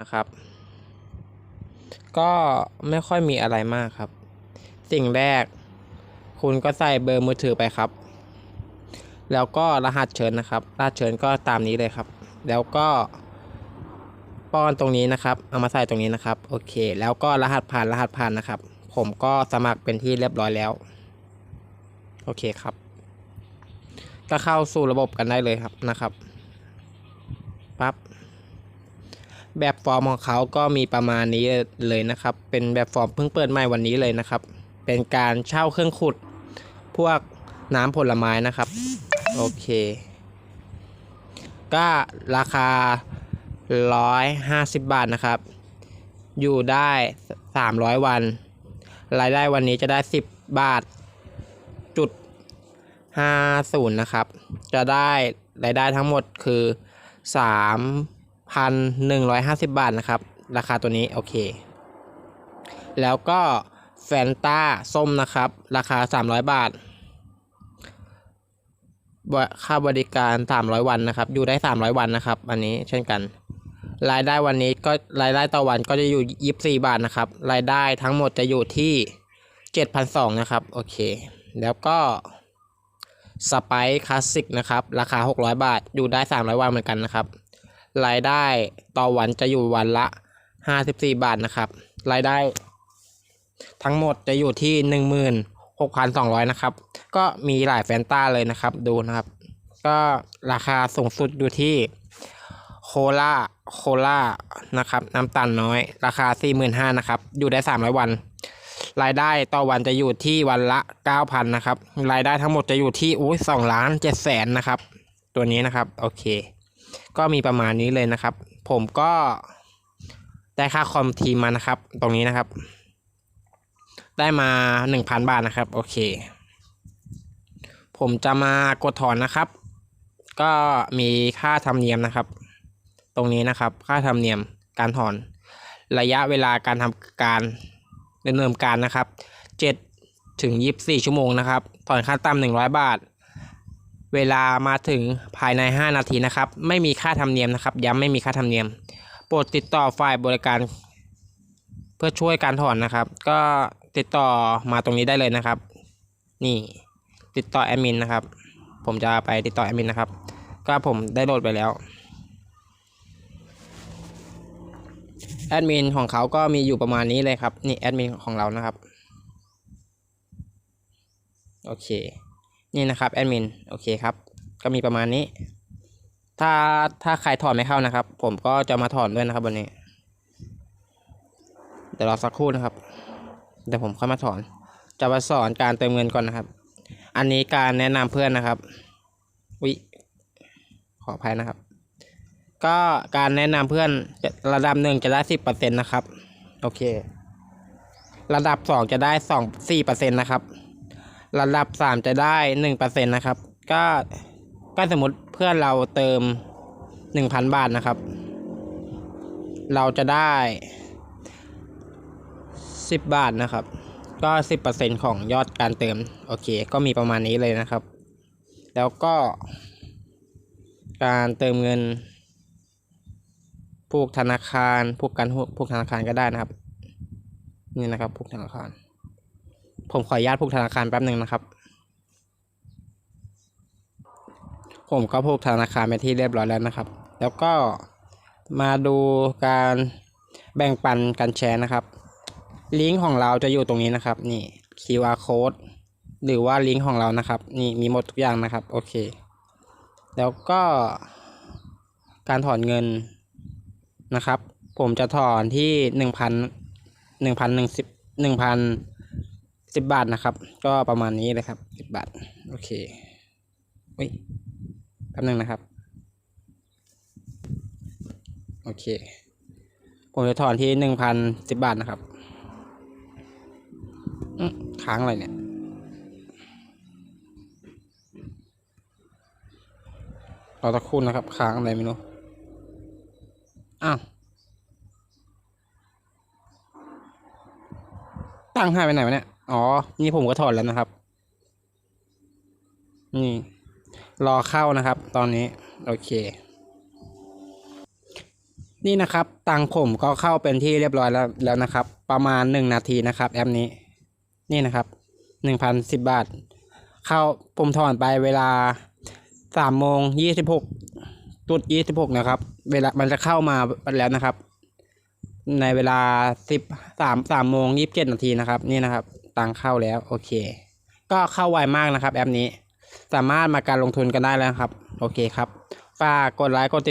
นะครับ ก็ไม่ค่อยมีอะไรมากครับ สิ่งแรก คุณก็ใส่เบอร์มือถือไปครับ แล้วก็รหัสเชิญนะครับ รหัสเชิญก็ตามนี้เลยครับ แล้วก็ป้อนตรงนี้นะครับ เอามาใส่ตรงนี้นะครับ โอเค แล้วก็รหัสผ่านรหัสผ่านนะครับ ผมก็สมัครเป็นที่เรียบร้อยแล้ว โอเคครับ ก็เข้าสู่ระบบกันได้เลยครับนะครับ ปั๊บ แบบฟอร์มของเขาก็มีประมาณนี้เลยนะครับ เป็นแบบฟอร์มเพิ่งเปิดใหม่วันนี้เลยนะครับ เป็นการเช่าเครื่องขุด พวกน้ำผลไม้นะครับ โอเค ก็ราคา 150 บาทนะครับ อยู่ได้ 300 วัน รายได้วันนี้จะได้ 10 บาทจุด50นะครับ จะได้รายได้ทั้งหมดคือ 3,150 บาทนะครับ ราคาตัวนี้โอเค แล้วก็แฟนตาส้มนะครับ ราคา 300 บาท ค่าบริการ 300 วันนะครับ อยู่ได้ 300 วันนะครับ อันนี้เช่นกัน รายได้วันนี้ก็รายได้ต่อวันก็จะอยู่ 24 บาทนะครับ รายได้ทั้งหมดจะอยู่ที่ 7,200นะครับ โอเค แล้วก็สไปคลาสสิกนะครับ ราคา 600 บาท อยู่ได้ 300 วันเหมือนกันนะครับ รายได้ต่อวันจะอยู่วันละ 54 บาทนะครับ รายได้ ทั้งหมดจะอยู่ที่ 16,200 นะครับ ก็มีหลายแฟนต้าเลยนะครับดูนะครับ ก็ราคาสูงสุดอยู่ที่โคลาโคลานะครับ น้ำตาลน้อย ราคา 45,000นะครับ อยู่ได้ 300 วัน รายได้ต่อวันจะอยู่ที่วันละ 9,000นะครับ รายได้ทั้งหมดจะอยู่ที่อุ้ย2ล้าน7แสนนะครับ ตัวนี้นะครับ โอเค ก็มีประมาณนี้เลยนะครับ ผมก็ได้ค่าคอมทีมมานะครับ ตรงนี้นะครับ ได้มาหนึ่งพันบาทนะครับ โอเค ผมจะมากดถอนนะครับ ก็มีค่าธรรมเนียมนะครับ ตรงนี้นะครับ ค่าธรรมเนียมการถอน ระยะเวลาการทำการดำเนินการนะครับเจ็ดถึงยี่สิบสี่ชั่วโมงนะครับ ถอนค่าต่ำหนึ่งร้อยบาท เวลามาถึงภายใน 5 นาทีนะครับ ไม่มีค่าธรรมเนียมนะครับ ย้ำไม่มีค่าธรรมเนียม โปรดติดต่อฝ่ายบริการ เพื่อช่วยการถอนนะครับ ก็ติดต่อมาตรงนี้ได้เลยนะครับ นี่ติดต่อแอดมินนะครับ ผมจะไปติดต่อแอดมินนะครับ ก็ผมได้โหลดไปแล้วแอดมินของเขาก็มีอยู่ประมาณนี้เลยครับ นี่แอดมินของเรานะครับ โอเค นี่นะครับแอดมินโอเคครับ ก็มีประมาณนี้ ถ้าถ้าใครถอนไม่เข้านะครับ ผมก็จะมาถอนด้วยนะครับวันนี้ เดี๋ยวรอสักครู่นะครับ เดี๋ยวผมค่อยมาถอน จะมาสอนการเติมเงินก่อนนะครับ อันนี้การแนะนำเพื่อนนะครับวิขออภัยนะครับ ก็การแนะนำเพื่อนระดับหนึ่งจะได้สิบเปอร์เซ็นต์นะครับ โอเค ระดับสองจะได้สองสี่เปอร์เซ็นต์นะครับ ระดับสามจะได้หนึ่งเปอร์เซ็นต์นะครับ ก็ก็สมมติเพื่อนเราเติมหนึ่งพันบาทนะครับ เราจะได้สิบบาทนะครับ ก็สิบเปอร์เซ็นของยอดการเติม โอเค ก็มีประมาณนี้เลยนะครับ แล้วก็ การเติมเงินผูกธนาคารผูกกันผูกธนาคารก็ได้นะครับ นี่นะครับผูกธนาคาร ผมขออนุญาตผูกธนาคารแป๊บหนึ่งนะครับ ผมก็ผูกธนาคารไปที่เรียบร้อยแล้วนะครับ แล้วก็มาดูการแบ่งปันการแชร์นะครับ ลิงก์ของเราจะอยู่ตรงนี้นะครับ นี่ QR code หรือว่าลิงก์ของเรานะครับ นี่มีหมดทุกอย่างนะครับ โอเค แล้วก็การถอนเงินนะครับ ผมจะถอนที่หนึ่งพันหนึ่งพันหนึ่งสิบหนึ่งพัน สิบบาทนะครับ ก็ประมาณนี้เลยครับสิบบาท โอเคอุ้ยแป๊บนึงนะครับ โอเค ผมจะถอนที่หนึ่งพันสิบบาทนะครับค้างอะไรเนี่ยรอตะครู่นะครับ ค้างอะไรไม่รู้ อ้าวตั้งหายไปไหนวะเนี่ย อ๋อ นี่ผมก็ถอดแล้วนะครับ นี่ รอเข้านะครับ ตอนนี้ โอเค นี่นะครับ ตังค์ผมก็เข้าเป็นที่เรียบร้อยแล้วแล้วนะครับ ประมาณหนึ่งนาทีนะครับ แอปนี้ นี่นะครับหนึ่งพันสิบบาท เข้าผมถอนไปเวลาสามโมงยี่สิบหกจุดยี่สิบหกนะครับ เวลามันจะเข้ามาแล้วนะครับ ในเวลาสิบสามสามโมงยี่สิบเจ็ดนาทีนะครับ นี่นะครับ ตังค์เข้าแล้วโอเค ก็เข้าไวมากนะครับแอปนี้ สามารถมาการลงทุนกันได้แล้วครับ โอเคครับฝากกดไลค์กดติด